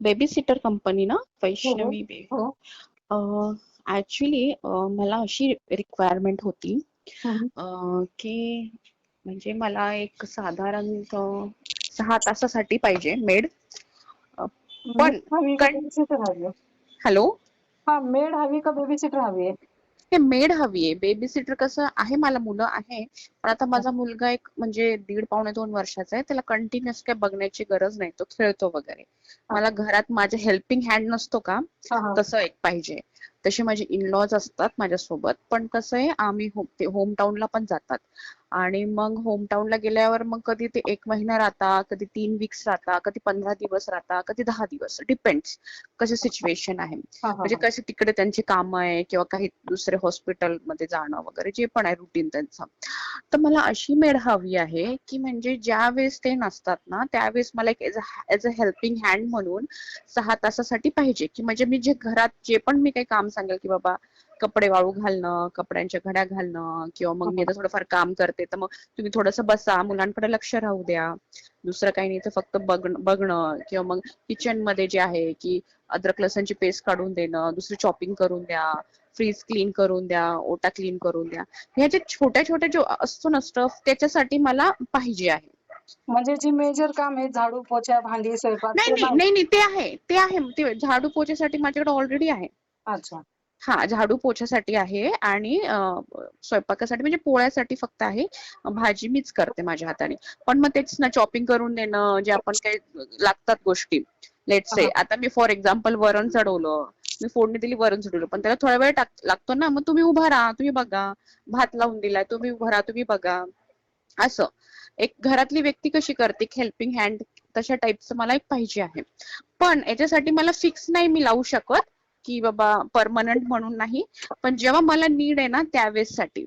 Baby seater company ना वैष्णवी बे हो. ऍक्च्युली मला अशी रिक्वायरमेंट होती की म्हणजे मला एक साधारण सहा तासासाठी पाहिजे मेड. पण बेबी हॅलो? हा मेड हवी का बेबी सिटर हवी? आहे हे मेड हवी आहे. बेबी सिटर कसं आहे मला मुलं आहे. पण आता माझा मुलगा एक म्हणजे दीड पावणे दोन वर्षाचा आहे. त्याला कंटिन्युअस काय बघण्याची गरज नाही. तो खेळतो वगैरे. मला घरात माझे हेल्पिंग हँड नसतो का? तसं एक पाहिजे. तसे माझे इनलॉज असतात माझ्यासोबत. पण कसं आहे आम्ही होम ते टाऊनला पण जातात. आणि मग होम टाऊनला गेल्यावर मग कधी ते एक महिना राहता कधी तीन वीक्स राहता कधी पंधरा दिवस राहता कधी दहा दिवस. डिपेंड्स कशी सिच्युएशन आहे. म्हणजे. कसे तिकडे त्यांची कामं आहे किंवा काही दुसरे हॉस्पिटलमध्ये जाणं वगैरे जे पण आहे रुटीन त्यांचं. तर मला अशी मेड हवी आहे की म्हणजे ज्या वेळेस ते नसतात ना त्यावेळेस मला एक एज अ हेल्पिंग हँड म्हणून सहा तासासाठी पाहिजे. की म्हणजे मी जे घरात जे पण मी काही काम सांगेल की बाबा कपडे वाळू घालणं कपड्यांच्या घड्या घालणं किंवा मग मी आता थोडंफार काम करते. तर मग तुम्ही थोडंसं बसा मुलांकडे लक्ष राहू द्या. दुसरं काही नाही तर फक्त बघणं बघणं किंवा मग किचनमध्ये जे आहे की अद्रक लसणची पेस्ट काढून देणं दुसरी चॉपिंग करून द्या फ्रीज क्लीन करून द्या ओटा क्लीन करून द्या. ह्या ज्या छोट्या छोट्या जो असतो ना स्टफ त्याच्यासाठी मला पाहिजे आहे. म्हणजे जी मेजर काम आहे झाडू पोछा भांडी स्वयंपाक नाही ते नाही नाही नाही, ते आहे ते आहे. ते झाडू पोछ्यासाठी माझ्याकडे ऑलरेडी आहे. अच्छा. हा झाडू पोछ्यासाठी आहे आणि अं, स्वयंपाकासाठी म्हणजे पोळ्यासाठी फक्त आहे. भाजी मीच करते माझ्या हाताने. पण मग तेच ना चॉपिंग करून देणं जे आपण काही लागतात गोष्टी. लेट से हा. आता मी फॉर एक्झाम्पल वरण चढवलं. मी फोडणी दिली वरण चढवलं. पण त्याला थोडा वेळ टाक- लागतो ना मग तुम्ही उभा राहा तुम्ही बघा. भात लावून दिलाय तुम्ही उभा राहा तुम्ही बघा. असं. एक घरातली व्यक्ती कशी करते? हेल्पिंग हँड तशा टाईपचं मला एक पाहिजे आहे. पण याच्यासाठी मला फिक्स नाही मी लावू शकत. की बाबा परमनंट म्हणून नाही. पण जेव्हा मला नीड आहे ना त्यावेळेस साठी.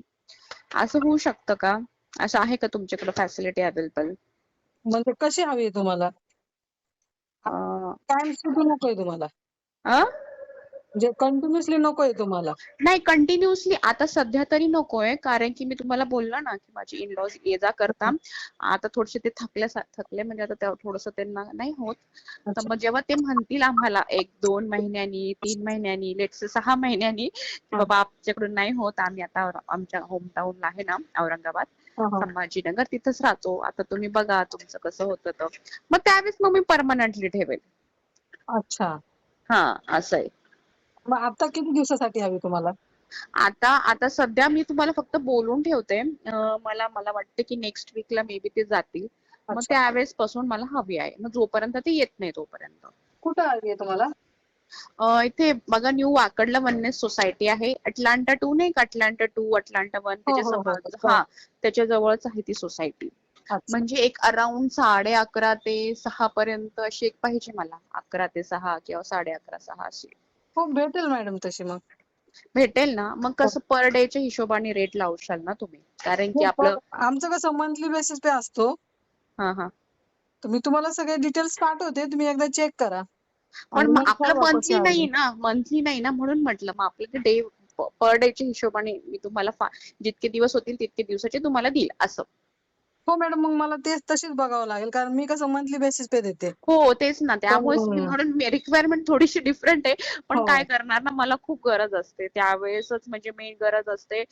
असं होऊ शकतं का? असं आहे का तुमच्याकडे फॅसिलिटी अवेलेबल म्हणजे कशी हवी आहे तुम्हाला? कायम सुरू नकोय तुम्हाला? म्हणजे कंटिन्युअसली नकोय तुम्हाला. नाही कंटिन्युअसली आता सध्या तरी नकोय कारण की मी तुम्हाला बोललो ना की माझे इनलॉज ये जा करता. आता थोडेसे ते थकल्या थकले म्हणजे आता त्या- थोडंसं त्यांना नाही होत. तर. मग जेव्हा ते म्हणतील आम्हाला एक दोन महिन्यांनी तीन महिन्यांनी लेट्स सहा महिन्यांनी की. बाबा आमच्याकडून नाही होत आम्ही आता आमच्या होम टाऊनला आहे ना औरंगाबाद. संभाजीनगर तिथंच राहतो. आता तुम्ही बघा तुमचं कसं होतं तर. मग त्यावेळेस मग मी परमनंटली ठेवेल. अच्छा. हा असं आहे. मग आता किती दिवसासाठी हवी तुम्हाला? आता आता सध्या मी तुम्हाला फक्त बोलून ठेवते. अं, मला मला वाटतं की नेक्स्ट वीकला मे बी ते जातील. मग अच्छा. त्यावेळेस पासून मला हवी आहे. मग जोपर्यंत ते येत नाही तोपर्यंत. कुठं हवी आहे तुम्हाला? अं, इथे बघा न्यू वाकडला वननेस सोसायटी आहे. अटलांटा टू नाही का? अटलांटा टू अटलांटा वन हो, त्याच्या हो, हो, समोर हो. त्याच्या जवळच आहे ती सोसायटी. अच्छा. म्हणजे एक अराउंड साडे अकरा ते सहा पर्यंत अशी एक पाहिजे मला. अकरा ते सहा किंवा साडे अकरा सहा अशी. हो भेटेल मॅडम तशी मग. भेटेल ना. मग कसं पर डेच्या हिशोबाने रेट लावशाल ना तुम्ही? कारण की हो, आपलं आमचं कसं मंथली बेसिस पे असतो. हा हा. तर मी तुम्हाला सगळे डिटेल्स पाठवते. तुम्ही एकदा चेक करा. पण मग आपलं मंथली. नाही ना. मंथली नाही ना म्हणून म्हटलं. मग आपलं डे पर डेच्या हिशोबाने मी तुम्हाला फा- जितके दिवस होतील तितके दिवसाचे तुम्हाला देईल असं. हो मॅडम मग मला तेच तशीच बघावं लागेल कारण मी कसं मंथली बेसिस पे देते हो तेच ना त्यामुळेच मी हम्म. म्हणून रिक्वायरमेंट थोडीशी डिफरंट आहे पण हो. काय करणार ना मला खूप गरज असते त्यावेळेसच म्हणजे मेन गरज असते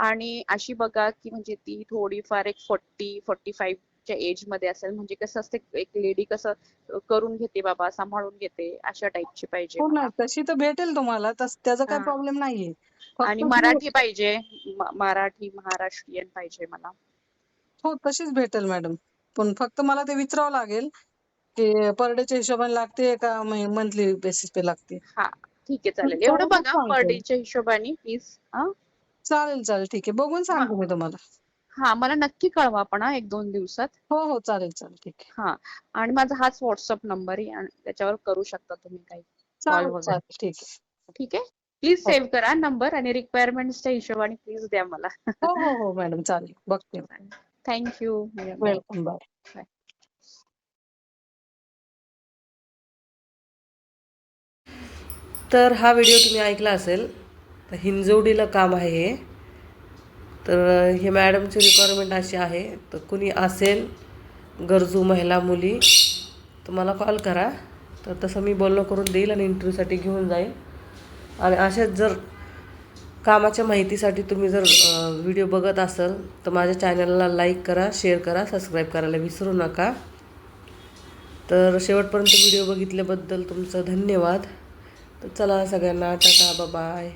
आणि अशी बघा की म्हणजे ती थोडीफार एक फोर्टी फोर्टी फाईव्ह च्या एजमध्ये असेल म्हणजे कसं असते एक लेडी कसं करून घेते बाबा सांभाळून घेते अशा टाईपची पाहिजे हो. ना तशी तर भेटेल तुम्हाला तस त्याचा काही हा. प्रॉब्लेम नाहीये फक्त आणि तुम्ही- मराठी पाहिजे म- मराठी महाराष्ट्रीयन पाहिजे मला हो तशीच भेटेल मॅडम. पण फक्त मला ते विचारावं लागेल की पर डेच्या हिशोबाने लागते का मंथली बेसिस पे लागते? हा ठीक आहे चालेल. एवढं बघा सांगते. पर डेच्या हिशोबाने प्लीज चालेल चालेल ठीक आहे. बघून सांगते मी तुम्हाला. हा मला नक्की कळवा पण हा एक दोन दिवसात. हो हो चालेल चालेल ठीक आहे. हा आणि माझा हाच व्हॉट्सअप नंबर आहे आणि त्याच्यावर करू शकता तुम्ही काही चालेल वगैरे. चालेल ठीक आहे. ठीक आहे? प्लीज हो. सेव्ह करा नंबर आणि रिक्वायरमेंटच्या हिशोबाने प्लीज द्या मला. हो हो हो मॅडम चालेल. बघते. थँक्यू वेलकम बाय तर हा व्हिडिओ तुम्ही ऐकला असेल तर हिंजवडीला काम आहे हे. तर हे मॅडमची रिक्वायरमेंट अशी आहे तर कुणी असेल गरजू महिला मुली तर मला कॉल करा. तर तसं मी बोलणं करून देईल आणि इंटरव्ह्यूसाठी घेऊन जाईल. आणि अशाच जर कामाच्या माहितीसाठी तुम्ही जर व्हिडिओ बघत असाल तर माझ्या चॅनलला लाईक करा शेअर करा सबस्क्राईब करायला विसरू नका. तर शेवटपर्यंत व्हिडिओ बघितल्याबद्दल तुमचं धन्यवाद. तर चला सगळ्यांना टाटा बाय